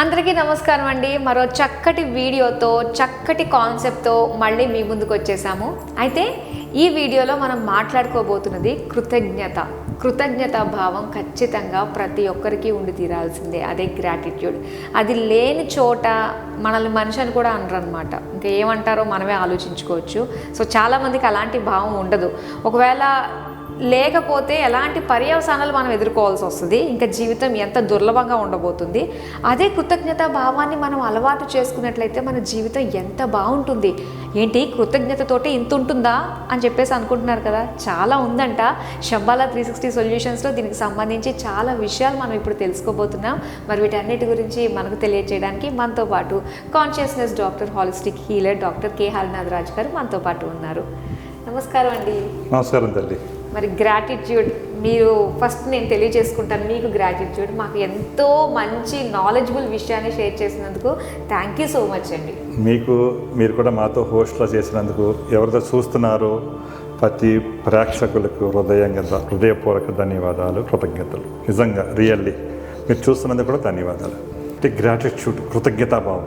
అందరికీ నమస్కారం అండి. మరో చక్కటి వీడియోతో చక్కటి కాన్సెప్ట్తో మళ్ళీ మీ ముందుకు వచ్చేసాము. అయితే ఈ వీడియోలో మనం మాట్లాడుకోబోతున్నది కృతజ్ఞత. కృతజ్ఞత భావం ఖచ్చితంగా ప్రతి ఒక్కరికి ఉండి తీరాల్సిందే. అదే గ్రాటిట్యూడ్ అది లేని చోట మనల్ని మనిషి అని కూడా అనరు అనమాట ఇంకా ఏమంటారో మనమే ఆలోచించుకోవచ్చు. సో చాలామందికి అలాంటి భావం ఉండదు. ఒకవేళ లేకపోతే ఎలాంటి పర్యవసానాలు మనం ఎదుర్కోవాల్సి వస్తుంది? ఇంకా జీవితం ఎంత దుర్లభంగా ఉండబోతుంది? అదే కృతజ్ఞత భావాన్ని మనం అలవాటు చేసుకున్నట్లయితే మన జీవితం ఎంత బాగుంటుంది? ఏంటి కృతజ్ఞతతోటి ఇంత ఉంటుందా? అని చెప్పేసి అనుకుంటున్నారు కదా. చాలా ఉందంట. శంబాలా త్రీ సిక్స్టీ సొల్యూషన్స్లో దీనికి సంబంధించి చాలా విషయాలు మనం ఇప్పుడు తెలుసుకోబోతున్నాం. మరి వీటన్నిటి గురించి మనకు తెలియజేయడానికి మనతో పాటు consciousness doctor holistic healer doctor K. Harinath Raj garu మనతో పాటు ఉన్నారు. నమస్కారం అండి. నమస్కారం తల్లి. మరి గ్రాటిట్యూడ్ మీరు ఫస్ట్ నేను తెలియజేసుకుంటాను మీకు గ్రాటిట్యూడ్ మాకు ఎంతో మంచి నాలెడ్జబుల్ విషయాన్ని షేర్ చేసినందుకు థ్యాంక్ యూ సో మచ్ అండి. మీకు మీరు కూడా మాతో హోస్ట్లో చేసినందుకు ఎవరితో చూస్తున్నారో ప్రతి ప్రేక్షకులకు హృదయంగా హృదయపూర్వక ధన్యవాదాలు కృతజ్ఞతలు. నిజంగా రియల్లీ మీరు చూస్తున్నందుకు కూడా ధన్యవాదాలు. అంటే గ్రాటిట్యూడ్ కృతజ్ఞతాభావం.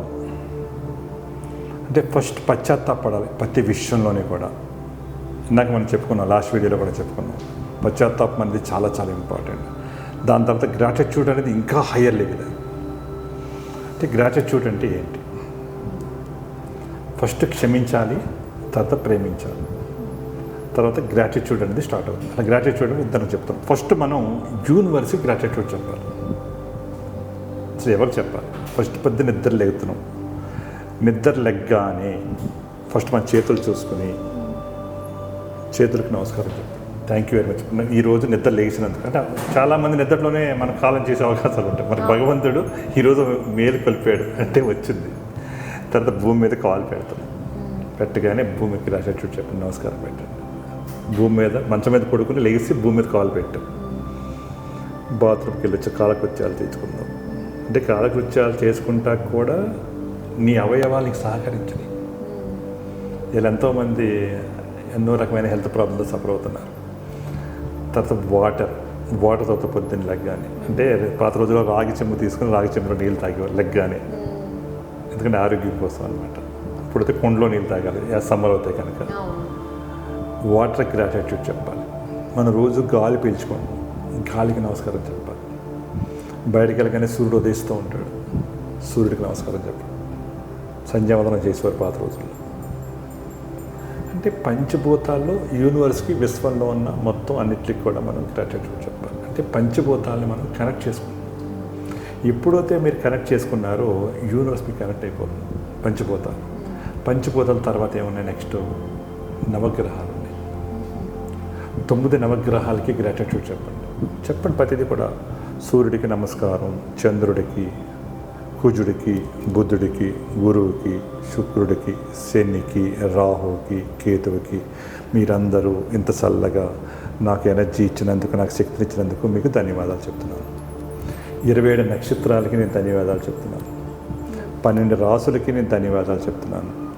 అంటే ఫస్ట్ పశ్చాత్తాపడాలి ప్రతి విషయంలోనే కూడా. ఇందాక మనం చెప్పుకున్నాం లాస్ట్ వీడియోలో కూడా చెప్పుకున్నాం. పశ్చాత్తాపం అనేది చాలా చాలా ఇంపార్టెంట్ దాని తర్వాత గ్రాటిట్యూడ్ అనేది ఇంకా హయ్యర్ లెవెల్ అంటే గ్రాటిట్యూడ్ అంటే ఏంటి? ఫస్ట్ క్షమించాలి తర్వాత ప్రేమించాలి. తర్వాత గ్రాటిట్యూడ్ అనేది స్టార్ట్ అవుతుంది. అలా గ్రాటిట్యూడ్ ఇద్దరు చెప్తాం. ఫస్ట్ మనం యూనివర్స్కి గ్రాటిట్యూడ్ చెప్పాలి. అసలు ఎవరు చెప్పాలి? ఫస్ట్ పెద్ద నిద్ర లెగుతున్నాం. నిద్ర లెగ్గానే ఫస్ట్ మన చేతులు చూసుకుని చేతులకు నమస్కారం చెప్పాలి థ్యాంక్ యూ వెరీ మచ్ ఈ రోజు నిద్ర లేచినందుకు. అంటే చాలామంది నిద్రలోనే మనం కాలం చేసే అవకాశాలు ఉంటాయి. మరి భగవంతుడు ఈరోజు మేలు కలిపాడు అంటే వచ్చింది. తర్వాత భూమి మీద కాలు పెడతాం. పెట్టగానే భూమికి రాసేట్టు చెప్పండి నమస్కారం పెట్టండి. భూమి మీద మంచం మీద పడుకుని లేచి భూమి మీద కాలు పెట్టాం. బాత్రూమ్కి వెళ్ళొచ్చి కాలకృత్యాలు తీసుకుందాం అంటే కాలకృత్యాలు చేసుకుంటా కూడా నీ అవయవాలకి సహకరించని. వీళ్ళు ఎంతోమంది ఎన్నో రకమైన హెల్త్ ప్రాబ్లమ్స్ సఫర్ అవుతున్నారు. తర్వాత వాటర్ వాటర్ తర్వాత పొద్దున్న లెగ్గానే. అంటే పాత రోజుల్లో రాగి చెంబు తీసుకుని రాగి చెంబులో నీళ్ళు తాగేవారు లెగ్గానే. ఎందుకంటే ఆరోగ్యం కోసం అనమాట ఇప్పుడైతే కుండలో నీళ్ళు తాగాలి. సమ్మర్ అవుతాయి కనుక. వాటర్ గ్రాటిట్యూడ్ చెప్పాలి. మనం రోజు గాలి పీల్చుకోండి. గాలికి నమస్కారం చెప్పాలి. బయటికి వెళ్ళగానే సూర్యుడు ఉదయిస్తూ ఉంటాడు. సూర్యుడికి నమస్కారం చెప్పాలి. సంధ్యావందనం చేసేవారు పాత రోజుల్లో. అంటే పంచభూతాల్లో యూనివర్స్కి విశ్వంలో ఉన్న మొత్తం అన్నిటికి కూడా మనం గ్రాటిట్యూడ్ చెప్పాలి. అంటే పంచభూతాలని మనం కనెక్ట్ చేసుకుంటాం. ఎప్పుడైతే మీరు కనెక్ట్ చేసుకున్నారో యూనివర్స్ మీకు కనెక్ట్ అయిపోతుంది. పంచభూతాలు. పంచభూతాల తర్వాత ఏమున్నాయి? నెక్స్ట్ నవగ్రహాలు ఉన్నాయి. తొమ్మిది నవగ్రహాలకి గ్రాటిట్యూడ్ చెప్పండి. చెప్పండి. ప్రతిదీ కూడా సూర్యుడికి నమస్కారం చంద్రుడికి కుజుడికి బుద్ధుడికి గురువుకి శుక్రుడికి శనికి రాహుకి కేతువుకి మీరందరూ ఇంత చల్లగా నాకు ఎనర్జీ ఇచ్చినందుకు నాకు శక్తిని ఇచ్చినందుకు మీకు ధన్యవాదాలు చెప్తున్నాను. ఇరవై ఏడు నక్షత్రాలకి నేను ధన్యవాదాలు చెప్తున్నాను. పన్నెండు రాసులకి నేను ధన్యవాదాలు చెప్తున్నాను.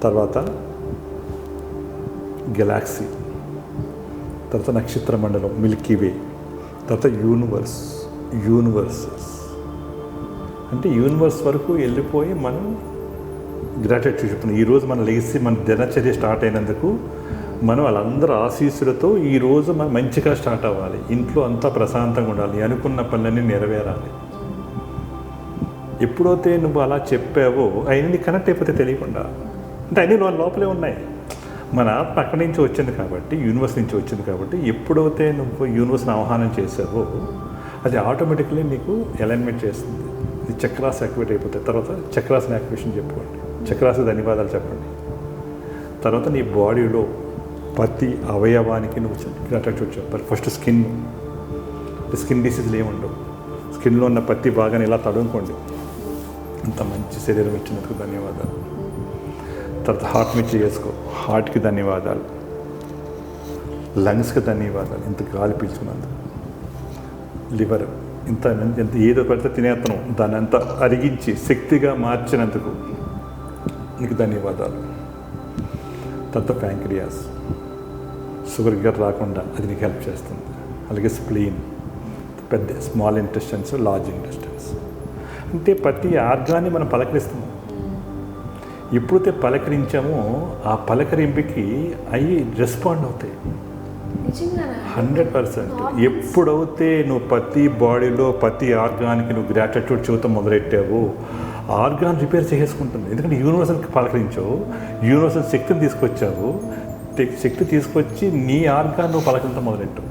తర్వాత గెలాక్సీ తర్వాత నక్షత్ర మండలం మిల్కీ వే తర్వాత యూనివర్స్ యూనివర్సెస్. అంటే యూనివర్స్ వరకు వెళ్ళిపోయి మనం గ్రాటిట్యూడ్ చెప్తున్నాం ఈరోజు మనం లేచి మన దినచర్య స్టార్ట్ అయినందుకు మనం వాళ్ళందరూ ఆశీస్సులతో ఈరోజు మనం మంచిగా స్టార్ట్ అవ్వాలి. ఇంట్లో అంతా ప్రశాంతంగా ఉండాలి. అనుకున్న పనులన్నీ నెరవేరాలి. ఎప్పుడైతే నువ్వు అలా చెప్పావో అవన్నీ కనెక్ట్ అయిపోతే తెలియకుండా. అంటే అన్నీ వాళ్ళ లోపలే ఉన్నాయి. మన ఆత్మ అక్కడి నుంచి వచ్చింది కాబట్టి యూనివర్స్ నుంచి వచ్చింది కాబట్టి ఎప్పుడైతే నువ్వు యూనివర్స్ని ఆహ్వానం చేసావో అది ఆటోమేటిక్లీ నీకు అలైన్మెంట్ చేస్తుంది. ఇది చక్రాస్ యాక్టివేట్ అయిపోతాయి తర్వాత చక్రాస్ని యాక్టివేషన్ చెప్పుకోండి చక్రాస్ ధన్యవాదాలు చెప్పండి. తర్వాత నీ బాడీలో ప్రతి అవయవానికి నువ్వు గ్రాటిట్యూడ్ చెప్పాలి. ఫస్ట్ స్కిన్ స్కిన్ డిసీజ్లు ఏముండవు స్కిన్లో ఉన్న ప్రతి భాగాన్ని ఇలా తడుముకోండి. ఇంత మంచి శరీరం ఇచ్చినందుకు ధన్యవాదాలు. తర్వాత హార్ట్ మీద చేసుకో. హార్ట్కి ధన్యవాదాలు. లంగ్స్కి ధన్యవాదాలు. ఇంత గాలి పీల్చుకున్నందుకు. లివర్ ఇంత ఎంత ఏదో పెడితే తినేస్తున్నాం దాన్ని అంత అరిగించి శక్తిగా మార్చినందుకు నీకు ధన్యవాదాలు. తర్వాత ప్యాంక్రియాస్. షుగర్ గిగర్ రాకుండా అది నీకు హెల్ప్ చేస్తుంది. అలాగే స్ప్లీన్ పెద్ద స్మాల్ ఇంటెస్టెన్స్ లార్జ్ ఇంటెస్టెన్స్. అంటే ప్రతి ఆర్గాన్ని మనం పలకరిస్తాం ఎప్పుడైతే పలకరించామో ఆ పలకరింపుకి అవి రెస్పాండ్ అవుతాయి. Hundred percent. ఎప్పుడైతే నువ్వు ప్రతి బాడీలో ప్రతి ఆర్గాన్కి నువ్వు గ్రాటిట్యూడ్ చూడటం మొదలెట్టావో ఆర్గాన్ రిపేర్ చేసుకుంటుంది ఎందుకంటే యూనివర్సల్కి పలకరించావు యూనివర్సల్ శక్తిని తీసుకొచ్చావు శక్తి తీసుకొచ్చి నీ ఆర్గాన్ నువ్వు పలకరించడం మొదలెట్టావు.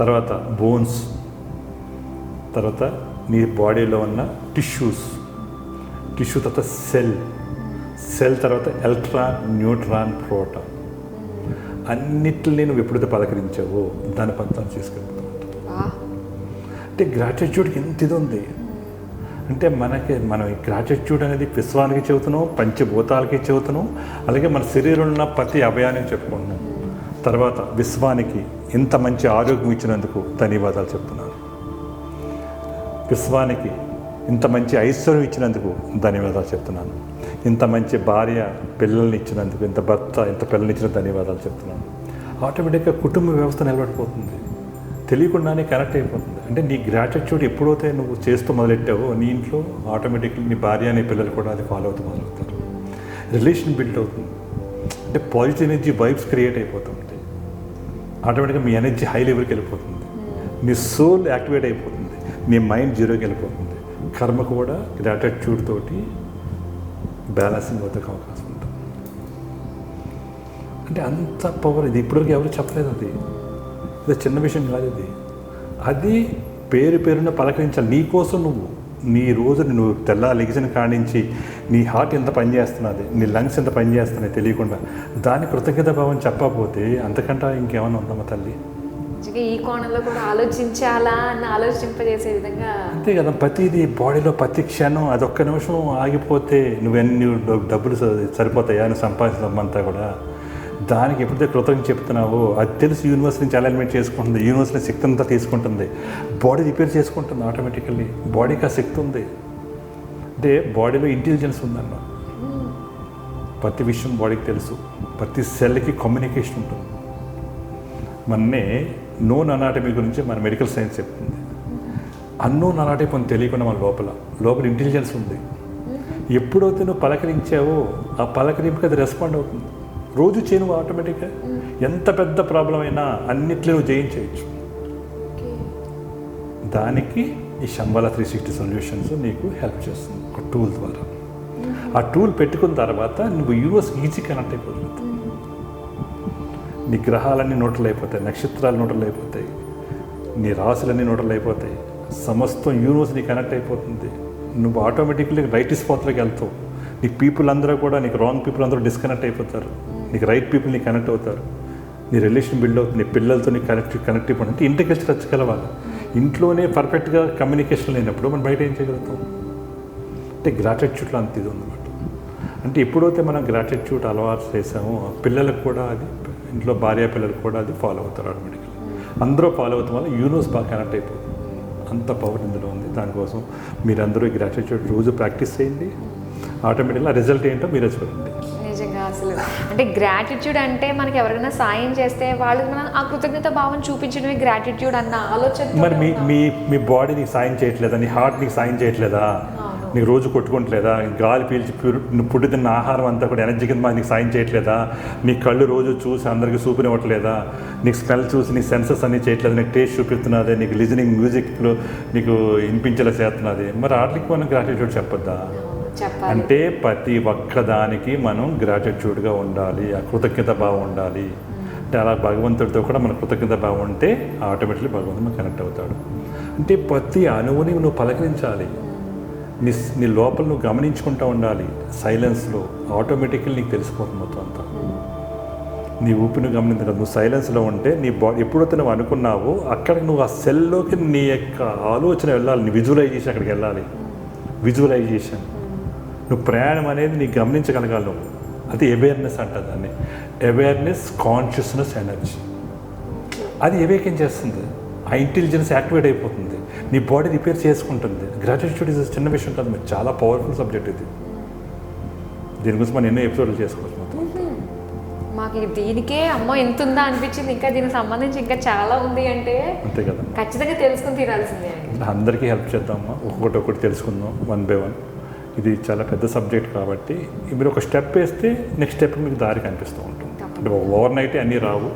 తర్వాత బోన్స్ తర్వాత నీ బాడీలో ఉన్న టిష్యూస్ టిష్యూ తర్వాత సెల్ సెల్ తర్వాత ఎలక్ట్రాన్ న్యూట్రాన్ ప్రోటాన్ అన్నిటిని నువ్వు ఎప్పుడైతే పలకరించావో దాని పంతం చేసుకెళ్తావు వా. అంటే గ్రాటిట్యూడ్కి ఎంత ఇది ఉంది? అంటే మనకి మనం ఈ గ్రాటిట్యూడ్ అనేది విశ్వానికి చెబుతున్నాం పంచభూతాలకి చెబుతున్నాం అలాగే మన శరీరంలో ఉన్న ప్రతి అభయానికి చెప్పుకుంటున్నాం. తర్వాత విశ్వానికి ఇంత మంచి ఆరోగ్యం ఇచ్చినందుకు ధన్యవాదాలు చెప్తున్నాను. విశ్వానికి ఇంత మంచి ఐశ్వర్యం ఇచ్చినందుకు ధన్యవాదాలు చెప్తున్నాను. ఇంత మంచి భార్య పిల్లల్ని ఇచ్చినందుకు ఇంత భర్త ఇంత పిల్లల్ని ఇచ్చిన ధన్యవాదాలు చెప్తున్నాను. ఆటోమేటిక్గా కుటుంబ వ్యవస్థ నిలబడిపోతుంది. తెలియకుండానే కనెక్ట్ అయిపోతుంది. అంటే నీ గ్రాటిట్యూడ్ ఎప్పుడైతే నువ్వు చేస్తూ మొదలెట్టావో నీ ఇంట్లో ఆటోమేటిక్లీ నీ భార్య నీ పిల్లలు కూడా అది ఫాలో అవుతూ మొదలవుతారు రిలేషన్ బిల్డ్ అవుతుంది. అంటే పాజిటివ్ ఎనర్జీ వైబ్స్ క్రియేట్ అయిపోతుంది ఆటోమేటిక్గా మీ ఎనర్జీ హై లెవెల్కి వెళ్ళిపోతుంది. నీ సోల్ యాక్టివేట్ అయిపోతుంది. నీ మైండ్ జీరోకి వెళ్ళిపోతుంది. కర్మ కూడా గ్రాటిట్యూడ్ తోటి బ్యాలెన్సింగ్ అవుతానికి అవకాశం ఉంటుంది. అంటే అంత పవర్ ఇది. ఇప్పటివరకు ఎవరు చెప్పలేదు అది. ఇది చిన్న విషయం కాదు ఇది. అది పేరు పేరున పలకరించాలి. నీ కోసం నువ్వు నీ రోజు నువ్వు తెల్ల లెగిసిన కాడించి నీ హార్ట్ ఎంత పనిచేస్తున్నది నీ లంగ్స్ ఎంత పనిచేస్తున్నాయి తెలియకుండా దాని కృతజ్ఞత భావం చెప్పకపోతే అంతకంటే ఇంకేమైనా ఉందమ్మా తల్లి? మంచిగా ఈ కోణంలో కూడా ఆలోచించాలా అని ఆలోచింపజేసే విధంగా అంతే కదా ప్రతిదీ బాడీలో ప్రతి క్షణం అదొక్క నిమిషం ఆగిపోతే నువ్వెన్ని డబ్బులు సరిపోతాయా నువ్వు సంపాదించమంతా కూడా. దానికి ఎప్పుడైతే కృతజ్ఞత చెప్తున్నావో అది తెలిసి యూనివర్స్ నుంచి అలైన్మెంట్ చేసుకుంటుంది యూనివర్స్ నుంచి శక్తి అంతా తీసుకుంటుంది. బాడీ రిపేర్ చేసుకుంటుంది ఆటోమేటికల్లీ బాడీకి ఆ శక్తి ఉంది. అంటే బాడీలో ఇంటెలిజెన్స్ ఉందన్న. ప్రతి విషయం బాడీకి తెలుసు. ప్రతి సెల్కి కమ్యూనికేషన్ ఉంటుంది. మొన్నే నోన్ అనాటమీ గురించి మన మెడికల్ సైన్స్ చెప్తుంది. అన్నోన్ అనాటమీ కొన్ని తెలియకుండా మన లోపల లోపల ఇంటెలిజెన్స్ ఉంది. ఎప్పుడైతే నువ్వు పలకరించావో ఆ పలకరింపుకి అది రెస్పాండ్ అవుతుంది. రోజు చేయను ఆటోమేటిక్గా ఎంత పెద్ద ప్రాబ్లం అయినా అన్నిట్లో నువ్వు జయించేయచ్చు దానికి ఈ శంబాల త్రీ సిక్స్టీ సొల్యూషన్స్ నీకు హెల్ప్ చేస్తుంది ఒక టూల్ ద్వారా. ఆ టూల్ పెట్టుకున్న తర్వాత నువ్వు యూనివర్స్ ఈజీ కనెక్ట్ అయిపోతుంది. నీ గ్రహాలన్నీ నోటలైపోతాయి నక్షత్రాలు నోటలు అయిపోతాయి నీ రాసులన్నీ నోటలైపోతాయి. అయిపోతాయి సమస్తం యూనివర్స్ నీ కనెక్ట్ అయిపోతుంది. నువ్వు ఆటోమేటిక్లీ రైట్ స్పాట్లోకి వెళ్తావు. నీ పీపుల్ అందరూ కూడా నీకు రాంగ్ పీపుల్ అందరూ డిస్కనెక్ట్ అయిపోతారు. నీకు రైట్ పీపుల్ నీకు కనెక్ట్ అవుతారు. నీ రిలేషన్ బిల్డ్ అవుతుంది. నీ పిల్లలతో నీకు కనెక్ట్ కనెక్ట్ అయిపోతుంది. అంటే ఇంటికి వచ్చి రచ్చగలవాలి ఇంట్లోనే పర్ఫెక్ట్గా కమ్యూనికేషన్ లేనప్పుడు మనం బయట ఏం చేయగలుగుతాం? అంటే గ్రాటిట్యూడ్లో అంత ఇది ఉందన్నమాట. అంటే ఎప్పుడైతే మనం గ్రాటిట్యూడ్ అలవాటు చేసామో ఆ పిల్లలకు కూడా అది ఇంట్లో భార్య పిల్లలకు కూడా అది ఫాలో అవుతారు ఆటోమేటిక్గా అందరూ ఫాలో అవుతాం వల్ల యూనివర్స్ బాగా కనెక్ట్ అయిపోతుంది. అంత పవర్ ఇందులో ఉంది. దానికోసం మీరందరూ ఈ గ్రాటిట్యూడ్ రోజు ప్రాక్టీస్ చేయండి. ఆటోమేటిక్గా రిజల్ట్ ఏంటో మీరే చూడండి. నిజంగా అసలు. అంటే గ్రాటిట్యూడ్ అంటే మనకి ఎవరైనా సాయం చేస్తే వాళ్ళు మనం ఆ కృతజ్ఞత భావం చూపించడమే గ్రాటిట్యూడ్ అన్న ఆలోచన మరి మీ మీ మీ బాడీ నీకు సాయం చేయట్లేదా? నీ హార్ట్ నీకు సాయం చేయట్లేదా? నీకు రోజు కొట్టుకుంటలేదా? గాలి పీల్చి పుట్టి తిన్న ఆహారం అంతా కూడా ఎనర్జీ కింద నీకు సాయం చేయట్లేదా? నీ కళ్ళు రోజు చూసి అందరికీ చూపినివ్వట్లేదా నీకు స్మెల్ చూసి నీ సెన్సెస్ అన్ని చేయట్లేదు? నీకు టేస్ట్ చూపిస్తున్నది నీకు లిజనింగ్ మ్యూజిక్లో నీకు వినిపించేలా చేస్తున్నది. మరి వాటికి మనం గ్రాటిట్యూడ్ చెప్పొద్దా? అంటే ప్రతి ఒక్కదానికి మనం గ్రాటిట్యూడ్గా ఉండాలి. ఆ కృతజ్ఞత భావం ఉండాలి. అంటే అలా భగవంతుడితో కూడా మన కృతజ్ఞత భావం ఉంటే ఆటోమేటిక్లీ భగవంతుడు కనెక్ట్ అవుతాడు. అంటే ప్రతి అణువుని నువ్వు పలకరించాలి. నీ నీ లోపల నువ్వు గమనించుకుంటూ ఉండాలి. సైలెన్స్లో ఆటోమేటిక్గా నీకు తెలిసిపోతుంది మొత్తం అంతా. నీ ఊపిని గమనించడం నువ్వు సైలెన్స్లో ఉంటే నీ బాడీ ఎప్పుడైతే నువ్వు అనుకున్నావో అక్కడ నువ్వు ఆ సెల్లోకి నీ యొక్క ఆలోచన వెళ్ళాలి. నీ విజువలైజేషన్ అక్కడికి వెళ్ళాలి. విజువలైజేషన్. నువ్వు ప్రయాణం అనేది నీకు గమనించగలగాలి నువ్వు. అది అవేర్నెస్ అంట దాన్ని. అవేర్నెస్ కాన్షియస్నెస్ ఎనర్జీ అది ఎవేకం చేస్తుంది. ఆ ఇంటెలిజెన్స్ యాక్టివేట్ అయిపోతుంది. నీ బాడీ రిపేర్ చేసుకుంటుంది. గ్రాటిట్యూడ్ ఇస్ చిన్న విషయం కాదు మీరు చాలా పవర్ఫుల్ సబ్జెక్ట్ ఇది. దీని గురించి మనం ఎన్నో ఎపిసోడ్లు చేసుకోవచ్చు మొత్తం. మాకు దీనికే అమ్మో ఎంత ఉందా అనిపించింది. ఇంకా దీనికి సంబంధించి ఇంకా చాలా ఉంది అంటే అంతే కదా. ఖచ్చితంగా తెలుసుకుని తీరాల్సిందే అందరికీ హెల్ప్ చేద్దామా? ఒక్కొక్కటి ఒకటి తెలుసుకుందాం వన్ బై వన్ ఇది చాలా పెద్ద సబ్జెక్ట్ కాబట్టి మీరు ఒక స్టెప్ వేస్తే నెక్స్ట్ స్టెప్ మీకు దారి కనిపిస్తూ ఉంటుంది. అంటే ఓవర్ నైట్ అన్నీ రావు.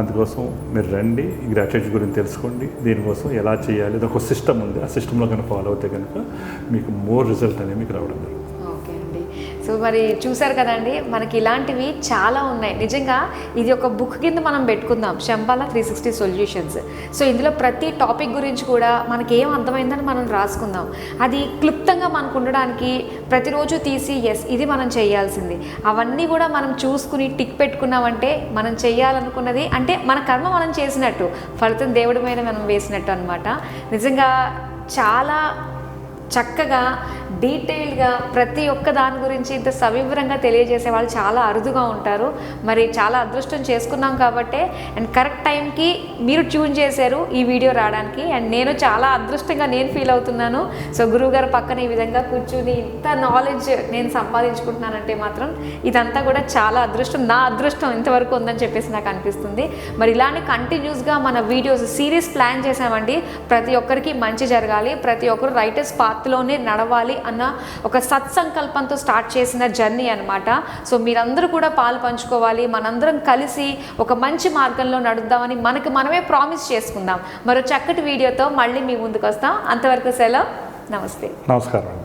అందుకోసం మీరు రండి గ్రాట్యుయేట్ గురించి తెలుసుకోండి దీనికోసం ఎలా చేయాలి ఇది ఒక సిస్టమ్ ఉంది ఆ సిస్టంలో కనుక ఫాలో అవుతే కనుక మీకు మోర్ రిజల్ట్ అనేది మీకు రావడం జరుగుతుంది. సో మరి చూసారు కదండి మనకి ఇలాంటివి చాలా ఉన్నాయి. నిజంగా ఇది ఒక బుక్ కింద మనం పెట్టుకుందాం Shambhala three sixty solutions. So ఇందులో ప్రతి టాపిక్ గురించి కూడా మనకి ఏం అర్థమైందని మనం రాసుకుందాం. అది క్లుప్తంగా మనకు ఉండడానికి ప్రతిరోజు తీసి ఎస్ ఇది మనం చేయాల్సింది. అవన్నీ కూడా మనం చూసుకుని టిక్ పెట్టుకున్నామంటే మనం చేయాలనుకున్నది అంటే మన కర్మ మనం చేసినట్టు ఫలితం దేవుడి మీద మనం వేసినట్టు అనమాట నిజంగా చాలా చక్కగా డీటెయిల్డ్గా ప్రతి ఒక్క దాని గురించి ఇంత సవివరంగా తెలియజేసే వాళ్ళు చాలా అరుదుగా ఉంటారు. మరి చాలా అదృష్టం చేసుకున్నాం కాబట్టే అండ్ కరెక్ట్ టైంకి మీరు ట్యూన్ చేశారు ఈ వీడియో రావడానికి. అండ్ నేను చాలా అదృష్టంగా నేను ఫీల్ అవుతున్నాను. సో గురువుగారు పక్కన ఈ విధంగా కూర్చుని ఇంత నాలెడ్జ్ నేను సంపాదించుకుంటున్నానంటే మాత్రం ఇదంతా కూడా చాలా అదృష్టం. నా అదృష్టం ఇంతవరకు ఉందని చెప్పేసి నాకు అనిపిస్తుంది. మరి ఇలానే కంటిన్యూస్గా మన వీడియోస్ సిరీస్ ప్లాన్ చేసామండి ప్రతి ఒక్కరికి మంచి జరగాలి. ప్రతి ఒక్కరు రైటర్స్ పాత్లోనే నడవాలి. అన్న ఒక సత్సంకల్పంతో స్టార్ట్ చేసిన జర్నీ అనమాట సో మీరందరూ కూడా పాలు పంచుకోవాలి మనందరం కలిసి ఒక మంచి మార్గంలో నడుద్దామని మనకి మనమే ప్రామిస్ చేసుకుందాం. మరో చక్కటి వీడియోతో మళ్ళీ మీ ముందుకు వస్తాం అంతవరకు సెలవు. నమస్తే. నమస్కారం